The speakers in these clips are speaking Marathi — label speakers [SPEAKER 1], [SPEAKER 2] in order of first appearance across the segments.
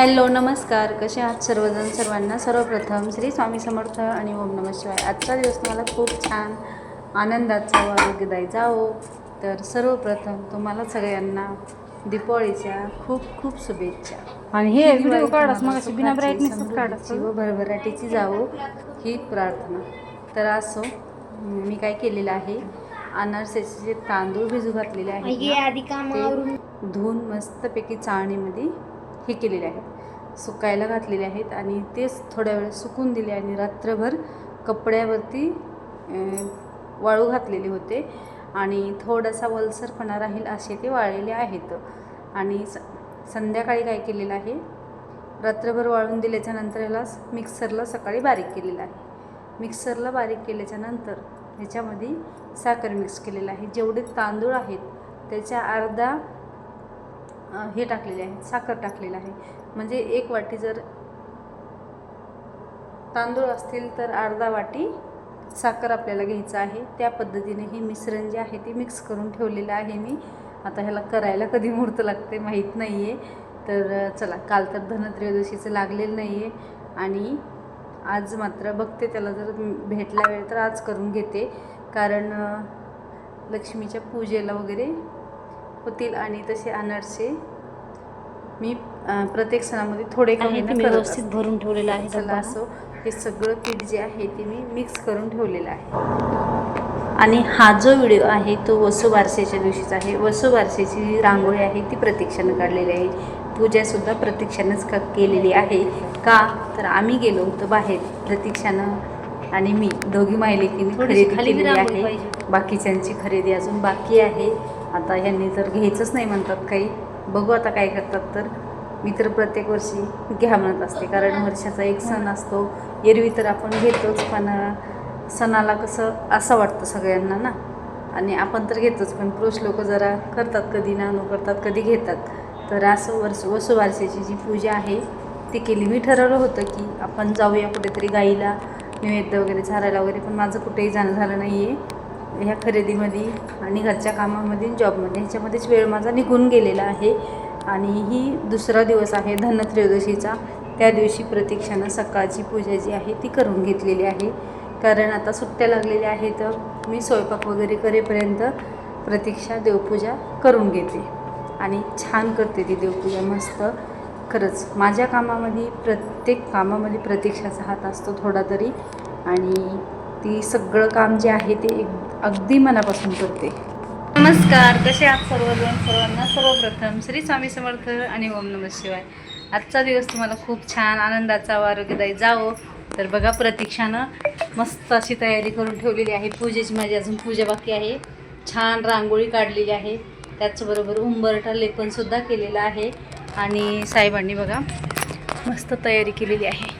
[SPEAKER 1] हॅलो नमस्कार. कसे आहात सर्वजण? सर्वांना सर्वप्रथम श्री स्वामी समर्थ आणि ओम नम शिवाय. आजचा दिवस मला खूप छान आनंदाचा व आरोग्यदायी जावो तर सर्वप्रथम तुम्हाला सगळ्यांना दीपावळीच्या खूप खूप शुभेच्छा.
[SPEAKER 2] आणि हे व्हिडिओ
[SPEAKER 1] तुम्हाला व भरभराटीची जावो ही प्रार्थना. तर असो मी काय केलेलं आहे? अनारसेचे जे तांदूळ भिजू घातलेले ते धुवून मस्तपैकी चाळणीमध्ये हे केलेले आहेत. सुकायला घातलेले आहेत आणि तेच थोड्या वेळ सुकून दिले आणि रात्रभर कपड्यावरती वाळू घातलेले होते आणि थोडासा वलसरपणा राहील असे ते वाळलेले आहेत. आणि स संध्याकाळी काय केलेलं आहे? रात्रभर वाळून दिल्याच्या नंतर याला मिक्सरला सकाळी बारीक केलेलं आहे. मिक्सरला बारीक केल्याच्यानंतर ह्याच्यामध्ये साखर मिक्स केलेलं आहे. जेवढे तांदूळ आहेत त्याच्या अर्धा हे टाकलेले आहे साखर टाकलेलं आहे. म्हणजे एक वाटी जर तांदूळ असतील तर अर्धा वाटी साखर आपल्याला घ्यायचं आहे. त्या पद्धतीने हे मिश्रण जे आहे ते मिक्स करून ठेवलेलं आहे मी. आता ह्याला करायला कधी मुहूर्त लागते माहीत नाही आहे तर चला काल तर धनत्रयोदशीचं लागलेलं नाही आहे आणि आज मात्र बघते त्याला जर भेटला वेळ तर आज करून घेते. कारण लक्ष्मीच्या पूजेला वगैरे होतील आणि तसे अनारसे मी प्रत्येक सणामध्ये थोडे का
[SPEAKER 2] आहे
[SPEAKER 1] होईना
[SPEAKER 2] ते मी
[SPEAKER 1] करत
[SPEAKER 2] व्यवस्थित. भरून ठेवलेलं आहे
[SPEAKER 1] चला. असो हे सगळं पीठ जे आहे ते मी मिक्स करून ठेवलेलं आहे. आणि हा जो व्हिडिओ आहे तो वसुबारसेच्या दिवशीचा आहे. वसुबारसेची जी रांगोळी आहे ती प्रतीक्षानं काढलेली आहे. पूजासुद्धा प्रतीक्षानंच क केलेली आहे. का? तर आम्ही गेलो होतो बाहेर प्रतीक्षानं आणि मी दोघी
[SPEAKER 2] थोडीशी
[SPEAKER 1] खरेदी केलेली आहे. बाकीच्यांची खरेदी अजून बाकी आहे. आता ह्यांनी तर घ्यायचंच नाही म्हणतात काही बघू आता काय करतात तर. मी तर प्रत्येक वर्षी घ्या म्हणत असते कारण वर्षाचा एक सण असतो. एरवी तर आपण घेतोच पण सणाला कसं असं वाटतं सगळ्यांना ना. आणि आपण तर घेतोच पण पुरुष लोक जरा करतात कधी नाणू करतात कधी घेतात. तर असं वर्ष वसुवारसेची जी पूजा आहे ती केली. मी ठरवलं होतं की आपण जाऊया कुठेतरी गाईला नैवेद्य वगैरे झाडायला वगैरे पण माझं कुठेही जाणं झालं नाही आहे ह्या खरेदीमध्ये आणि घरच्या कामामध्ये जॉबमध्ये ह्याच्यामध्येच वेळ माझा निघून गेलेला आहे. आणि ही दुसरा दिवस आहे धनत्रयोदशीचा. त्या दिवशी प्रतीक्षानं सकाळची पूजा जी आहे ती करून घेतलेली आहे. कारण आता सुट्ट्या लागलेल्या आहेत. मी स्वयंपाक वगैरे करेपर्यंत प्रतीक्षा देवपूजा करून घेते. आणि छान करते ती देवपूजा मस्त. खरंच माझ्या कामामध्ये प्रत्येक कामामध्ये प्रतीक्षाचा हात असतो थोडा तरी. आणि ती सगळं काम जे आहे ते एक अगदी मनापासून करते. नमस्कार कसे आहात सर्वजण? सर्वांना सर्वप्रथम श्री स्वामी समर्थ आणि ओम नम शिवाय. आजचा दिवस तुम्हाला खूप छान आनंदाचा व आरोग्यदायी जावो. तर बघा प्रतीक्षानं मस्त अशी तयारी करून ठेवलेली आहे. पूजेची माझी अजून पूजा बाकी आहे. छान रांगोळी काढलेली आहे. त्याचबरोबर उंबरठा लेपनसुद्धा केलेलं आहे. आणि साहेबांनी बघा मस्त तयारी केलेली आहे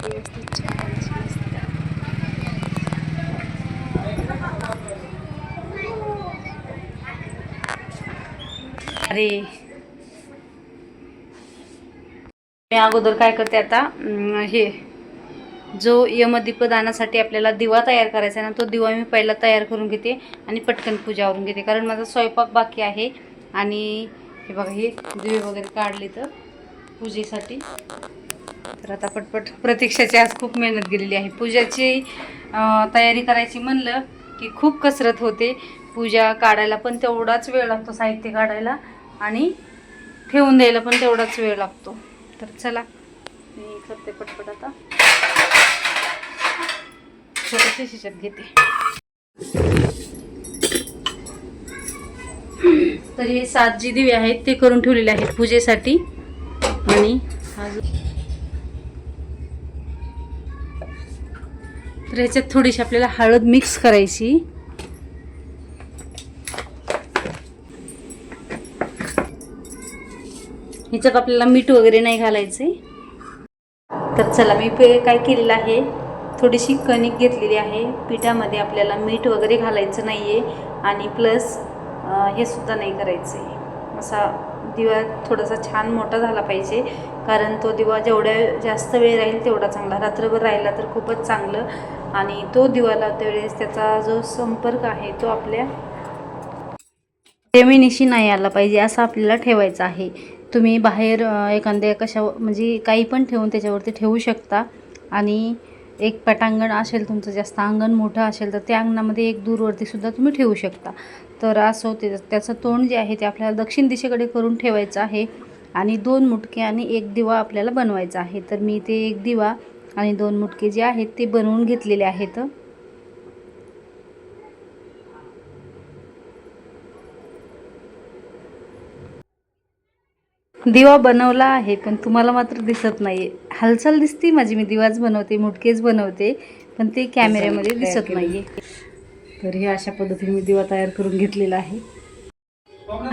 [SPEAKER 1] व्यवस्थित छान अशी मस्त. अरे. मी अगोदर काय करते आता हे जो यमदीपदानासाठी आपल्याला दिवा तयार करायचा आहे ना तो दिवा मी पहिला तयार करून घेते आणि पटकन पूजावरून घेते. कारण माझा स्वयंपाक बाकी आहे आणि हे बघा हे दिवे वगैरे काढले तर पूजेसाठी. तर आता पटपट प्रतीक्षाची आज खूप मेहनत गेलेली आहे. पूजाची तयारी करायची म्हणलं की खूप कसरत होते. पूजा काढायला पण तेवढाच वेळ लागतो साहित्य काढायला. आणि ठेवून द्यायला पण तेवढाच वेळ लागतो. तर चला. मी करते पटपट आता. छोट्याशा शिजत घेते. तर हे सात जी दिवे आहेत ते करून ठेवलेले आहेत पूजेसाठी. आणि तर ह्याच्यात थोडीशी आपल्याला हळद मिक्स करायची. ह्याच्यात आपल्याला मीठ वगैरे नाही घालायचे. तर चला मी पे काय केलेलं आहे थोडीशी कणिक घेतलेली आहे. पिठामध्ये आपल्याला मीठ वगैरे घालायचं नाही आहे आणि प्लस हे सुद्धा नाही करायचं आहे असा दिवा थोडासा छान मोठा झाला पाहिजे कारण तो दिवा जेवढ्या जास्त वेळ राहील तेवढा चांगला. रात्रभर राहिला तर खूपच चांगलं आणि तो दिवा लावते वेळेस त्याचा जो संपर्क आहे तो आपल्या जमिनीशी नाही आला पाहिजे असं आपल्याला ठेवायचं आहे. तुम्ही बाहेर एखाद्या कशा म्हणजे काही पण ठेवून त्याच्यावरती ठेवू शकता. आणि एक पटांगण असेल तुमचं जास्त अंगण मोठं असेल तर त्या अंगणामध्ये एक दूरवरती सुद्धा तुम्ही ठेवू शकता. तर असं ते त्याचं तोंड जे आहे ते आपल्याला दक्षिण दिशेकडे करून ठेवायचं आहे. आणि दोन मुटके आणि एक दिवा आपल्याला बनवायचा आहे. तर मी ते एक दिवा आणि दोन मुटके जे आहेत ते बनवून घेतलेले आहेत. दिवा बनवला आहे पण तुम्हाला मात्र दिसत नाही हालचाल दिसते माझी मी दिवाच बनवते मुटकेच बनवते पण ते कॅमेऱ्यामध्ये दिसत नाही तर हे अशा पद्धतीने मी दिवा तयार करून घेतलेला आहे.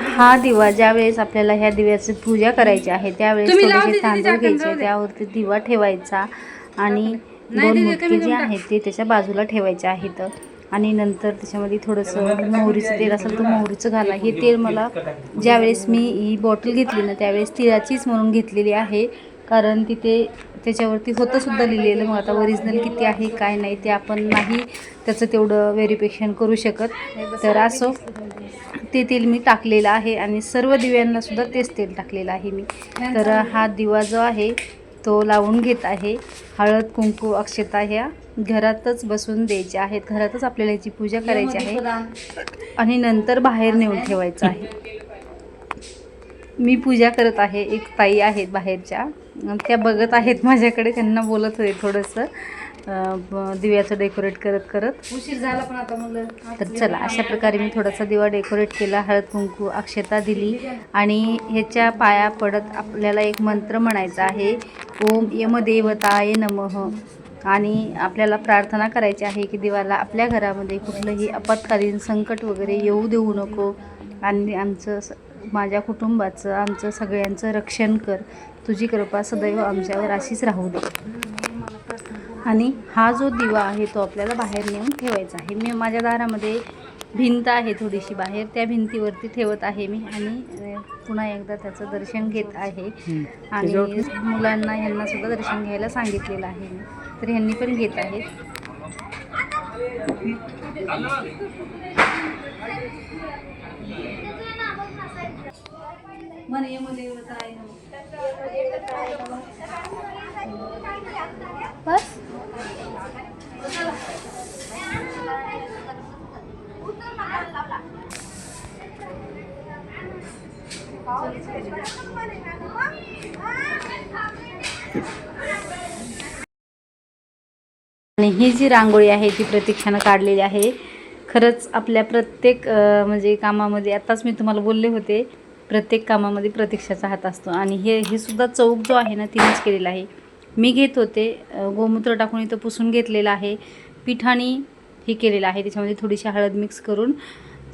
[SPEAKER 1] हा दिवा ज्यावेळेस आपल्याला ह्या दिव्याची पूजा करायची आहे त्यावेळेस थोडेसे तांदूळ घ्यायचे. त्यावरती दिवा ठेवायचा आणि दोन मुटके जे. आहेत ते त्याच्या बाजूला ठेवायचे आहेत आणि नंतर त्याच्यामध्ये थोडंसं मोहरीचं तेल असेल तर मोहरीचं घाला. हे तेल मला ज्यावेळेस मी ही बॉटल घेतली ना त्यावेळेस तिळाचीच म्हणून घेतलेली आहे. कारण तिथे त्याच्यावरती होतं सुद्धा लिहिलेलं. मग आता ओरिजिनल किती आहे काय नाही ते आपण नाही त्याचं तेवढं व्हेरिफिकेशन करू शकत. तर असो ते तेल मी टाकलेलं आहे आणि सर्व दिव्यांना सुद्धा तेच तेल टाकलेलं आहे मी. तर हा दिवा जो आहे तो लावून घेत आहे. हळद कुंकू अक्षता ह्या घरातच बसून द्यायच्या आहेत. घरातच आपल्याला याची पूजा करायची आहे. आणि नंतर बाहेर नेऊन ठेवायचं आहे. मी पूजा करत आहे. एक ताई आहेत बाहेरच्या. त्या बघत आहेत माझ्याकडे. त्यांना बोलत होते थोडंसं. दिव्याचं डेकोरेट करत करत.
[SPEAKER 2] उशीर झाला पण आता म्हणलं
[SPEAKER 1] तर चला अशा प्रकारे मी थोडासा दिवा डेकोरेट केला. हळद कुंकू अक्षता दिली. आणि ह्याच्या पाया पडत आपल्याला एक मंत्र म्हणायचा आहे. ओम यमदेवताय नमः. आणि आपल्याला प्रार्थना करायची आहे की देवाला आपल्या घरामध्ये कुठलंही आपत्कालीन संकट वगैरे येऊ देऊ नको. आणि आमचं माझ्या कुटुंबाचं आमचं सगळ्यांचं रक्षण कर. तुझी कृपा सदैव आमच्यावर अशीच राहू दे. आणि हा जो दिवा आहे तो आपल्याला बाहेर नेऊन ठेवायचा आहे. मी माझ्या दारामध्ये भिंत आहे थोडीशी बाहेर. त्या भिंतीवरती ठेवत आहे मी आणि पुन्हा एकदा त्याचं दर्शन घेत आहे. आणि मुलांना ह्यांना सुद्धा दर्शन घ्यायला सांगितलेलं आहे मी. तर ह्यांनी पण घेत आहेत. म्हणे म्हणे बस. आणि ही जी रांगोळी आहे ती प्रतीक्षानं काढलेली आहे. खरंच आपल्या प्रत्येक म्हणजे कामामध्ये आत्ताच मी तुम्हाला बोलले होते प्रत्येक कामामध्ये प्रतीक्षाचा हात असतो. आणि हे हे सुद्धा चौक जो आहे ना तिनेच केलेला आहे. मी घेत होते गोमूत्र टाकून इथं पुसून घेतलेलं आहे. पिठाणी हे केलेलं आहे त्याच्यामध्ये थोडीशी हळद मिक्स करून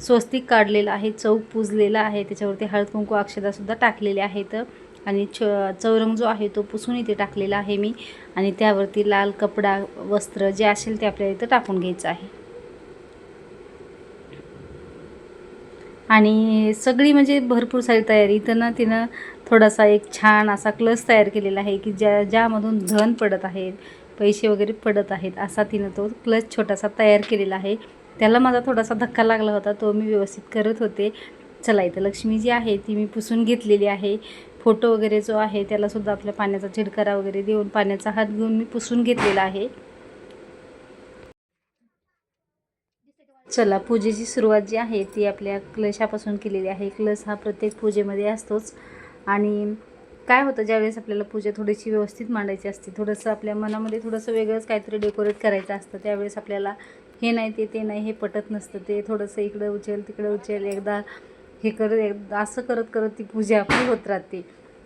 [SPEAKER 1] स्वस्तिक काढलेलं आहे चौक पुजलेलं आहे त्याच्यावरती हळद कुंकू अक्षतासुद्धा टाकलेले आहेत. आणि च चौरंग जो आहे तो पुसून इथे टाकलेला आहे मी. आणि त्यावरती लाल कपडा वस्त्र जे असेल ते आपल्याला इथं टाकून घ्यायचं आहे. आणि सगळी म्हणजे भरपूर सारी तयारी. इथं ना तिनं थोडासा एक छान असा क्लस तयार केलेला आहे की ज्या ज्यामधून धन पडत आहेत पैसे वगैरे पडत आहेत असा तिनं तो क्लच छोटासा तयार केलेला आहे. त्याला माझा थोडासा धक्का लागला होता तो मी व्यवस्थित करत होते. चला इथं लक्ष्मी जी आहे ती मी पुसून घेतलेली आहे. फोटो वगैरे जो आहे त्यालासुद्धा आपल्या पाण्याचा छिडकारा वगैरे देऊन पाण्याचा हात घेऊन मी पुसून घेतलेला आहे. चला पूजेची सुरुवात जी आहे ती आपल्या क्लशापासून केलेली आहे. क्लश हा प्रत्येक पूजेमध्ये असतोच. आणि काय होतं ज्यावेळेस आपल्याला पूजा थोडीशी व्यवस्थित मांडायची असते थोडंसं आपल्या मनामध्ये थोडंसं वेगळंच काहीतरी डेकोरेट करायचं असतं त्यावेळेस आपल्याला हे नाही ते ते नाही हे पटत नसतं. ते थोडंसं इकडं उचल तिकडं उचल एकदा हे करत असं करत करत ती पूजा आपली होत राहते.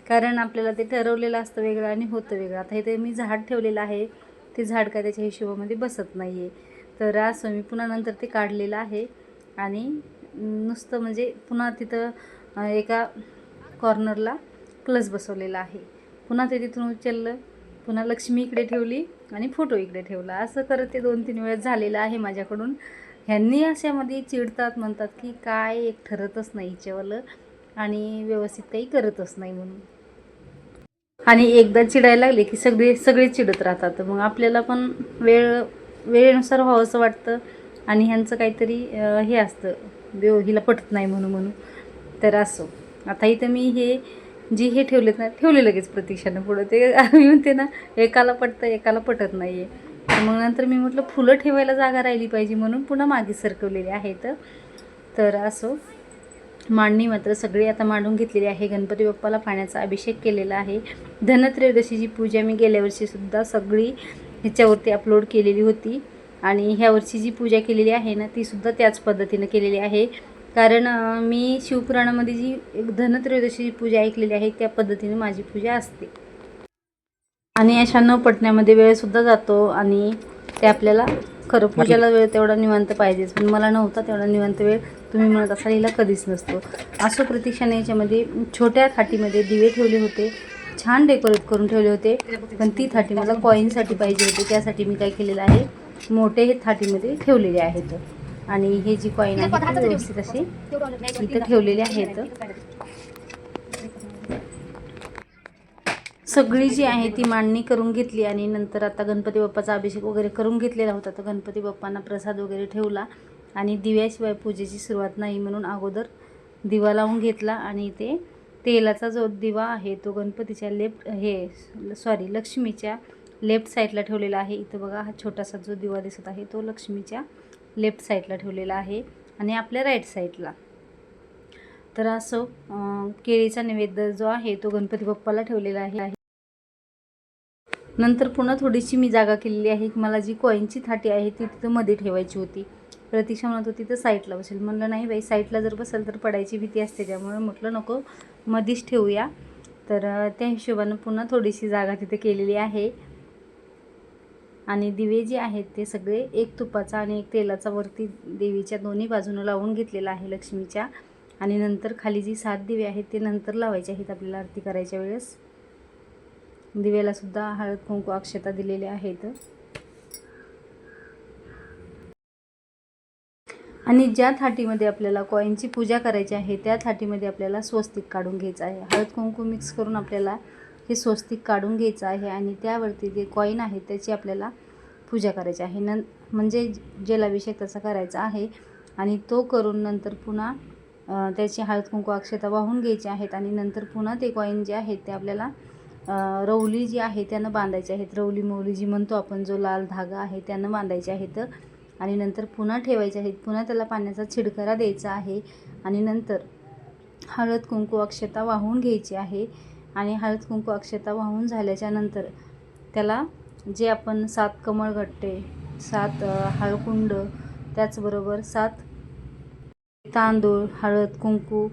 [SPEAKER 1] कारण आपल्याला ते ठरवलेलं असतं वेगळं आणि होतं वेगळं. आता हे ते मी झाड ठेवलेलं आहे. ते झाड काय त्याच्या हिशोबामध्ये बसत नाही आहे तर असं मी पुन्हा नंतर ते काढलेलं आहे. आणि नुसतं म्हणजे पुन्हा तिथं एका कॉर्नरला प्लस बसवलेला आहे. पुन्हा ते तिथून उचललं. पुन्हा लक्ष्मी इकडे ठेवली आणि फोटो इकडे ठेवला. असं करत ते दोन तीन वेळेस झालेलं आहे माझ्याकडून. ह्यांनी अशामध्ये चिडतात म्हणतात की काय एक ठरतच नाही हिच्यावालं आणि व्यवस्थित काही करतच नाही म्हणून. आणि एकदा चिडायला लागले की सगळे सगळे चिडत राहतात. मग आपल्याला पण वेळ वेळेनुसार व्हावंसं वाटतं आणि ह्यांचं काहीतरी हे असतं. व्यव हिला पटत नाही म्हणून म्हणून. तर असो. आता इथं मी हे जी हे ठेवलेत ना ठेवले लगेच प्रतीक्षानं पुढं. ते आम्ही म्हणते ना एकाला पटतं एकाला पटत नाही आहे तर मग नंतर मी म्हटलं फुलं ठेवायला जागा राहिली पाहिजे म्हणून पुन्हा मागे सरकवलेली आहेत. तर असो. मांडणी मात्र सगळी आता मांडून घेतलेली आहे. गणपती बाप्पाला पाण्याचा अभिषेक केलेला आहे. धनत्रयोदशीची पूजा मी गेल्या वर्षीसुद्धा सगळी ह्याच्यावरती अपलोड केलेली होती. आणि ह्या वर्षी जी पूजा केलेली आहे ना तीसुद्धा त्याच पद्धतीनं केलेली आहे. कारण मी शिवपुराणामध्ये जी एक धनत्रयोदशीची पूजा ऐकलेली आहे त्या पद्धतीने माझी पूजा असते. आणि अशा न पटण्यामध्ये वेळसुद्धा जातो आणि ते आपल्याला खरं पूजेला वेळ तेवढा निवांत पाहिजेच. पण मला नव्हता तेवढा निवांत वेळ तुम्ही म्हणत असाल हिला कधीच नसतो. असो प्रतीक्षाने याच्यामध्ये छोट्या थाटीमध्ये दिवे ठेवले होते. छान डेकोरेट करून ठेवले होते. पण ती थाटी मला कॉईनसाठी पाहिजे होती. त्यासाठी मी काय केलेलं आहे मोठे हे थाटीमध्ये ठेवलेले आहेत. आणि हे जी कॉईन आहे ती व्यवस्थित अशी इथं ठेवलेले आहेत. सगळी जी आहे ती मांडणी करून घेतली आणि नंतर आता गणपती बाप्पाचा अभिषेक वगैरे करून घेतलेला होता. तर गणपती बाप्पांना प्रसाद वगैरे ठेवला आणि दिव्याशिवाय पूजेची सुरुवात नाही म्हणून अगोदर दिवा लावून घेतला आणि ते तेलाचा जो दिवा आहे तो गणपतीच्या लेफ्ट हे सॉरी लक्ष्मीच्या लेफ्ट साईडला ठेवलेला आहे. इथं बघा हा छोटासा जो दिवा दिसत आहे तो लक्ष्मीच्या लेफ्ट साईडला ठेवलेला आहे आणि आपल्या राईट साईडला. तर असं केळीचा नैवेद्य जो आहे तो गणपती बाप्पाला ठेवलेला आहे. नंतर पुन्हा थोडीशी मी जागा केलेली आहे. की मला जी कॉईनची थाटी आहे ती तिथं मध्ये ठेवायची होती. प्रतीक्षा म्हणत होती तर साईडला बसेल. म्हणलं नाही बाई साईडला जर बसेल तर पडायची भीती असते त्यामुळे. म्हटलं नको मधीच ठेवूया. तर त्या हिशोबानं पुन्हा थोडीशी जागा तिथे केलेली आहे. आणि दिवे जे आहेत ते सगळे एक तुपाचा आणि एक तेलाचा वरती देवीच्या दोन्ही बाजूनं लावून घेतलेला आहे लक्ष्मीच्या. आणि नंतर खाली जी सात दिवे आहेत ते नंतर लावायचे आहेत आपल्याला आरती करायच्या वेळेस. दिव्याला सुद्धा हळद कुंकू अक्षता दिलेल्या आहेत. आणि ज्या थाटीमध्ये आपल्याला कॉईनची पूजा करायची आहे त्या थाटीमध्ये आपल्याला स्वस्तिक काढून घ्यायचं आहे. हळद कुंकू मिक्स करून आपल्याला हे स्वस्तिक काढून घ्यायचं आहे आणि त्यावरती जे कॉईन आहे त्याची आपल्याला पूजा करायची आहे. न म्हणजे जलाभिषेक तसा करायचा आहे आणि तो करून नंतर पुन्हा त्याची हळद कुंकू अक्षता वाहून घ्यायची आहेत आणि नंतर पुन्हा ते कॉईन जे आहेत ते आपल्याला रवली जी आहे त्यानं बांधायची आहेत. रवली मौली जी म्हणतो आपण जो लाल धागा आहे त्यानं बांधायचे आहेत. आणि नंतर पुन्हा ठेवायचे आहेत. पुन्हा त्याला पाण्याचा छिडकरा द्यायचा आहे. आणि नंतर हळद कुंकू अक्षता वाहून घ्यायची आहे. आणि हळद कुंकू अक्षता वाहून झाल्याच्यानंतर त्याला जे आपण सात कमळगट्टे सात हळकुंड त्याचबरोबर सात तांदूळ हळद कुंकू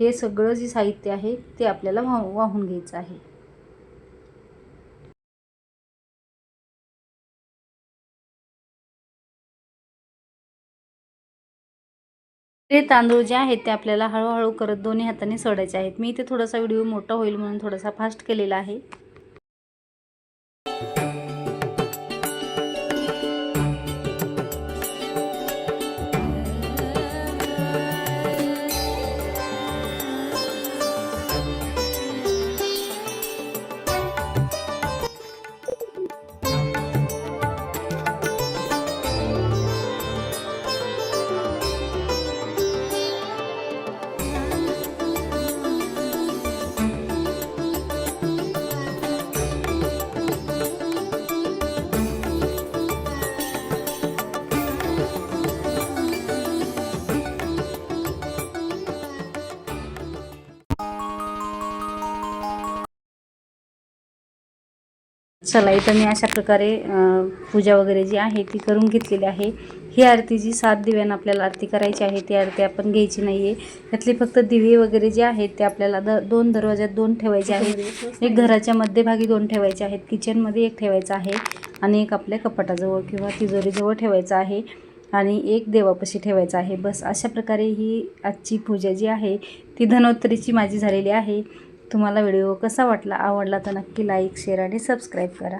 [SPEAKER 1] हे सगळं जे साहित्य आहे ते आपल्याला वाह वाहून घ्यायचं आहे. हे तांदूळ जे आहेत ते आपल्याला हळूहळू करत दोन्ही हाताने सोडायचे आहेत. मी इथे थोडासा व्हिडिओ मोठा होईल म्हणून थोडासा फास्ट केलेला आहे. चला इथं मी अशा प्रकारे पूजा वगैरे जी आहे ती करून घेतलेली आहे. ही आरती जी सात दिव्यानं आपल्याला आरती करायची आहे ती आरती आपण घ्यायची नाही आहे त्यातले फक्त दिवे वगैरे जे आहेत ते आपल्याला द दोन दरवाज्यात दोन ठेवायचे आहेत. एक घराच्या मध्यभागी दोन ठेवायचे आहेत किचनमध्ये एक ठेवायचा आहे आणि एक आपल्या कपाटाजवळ किंवा तिजोरीजवळ ठेवायचं आहे आणि एक देवापाशी ठेवायचं आहे. बस अशा प्रकारे ही आजची पूजा जी आहे ती धनोत्तरीची माझी झालेली आहे. तुम्हाला व्हिडिओ कसा वाटला आवडला तर नक्की लाईक शेअर आणि सबस्क्राईब करा.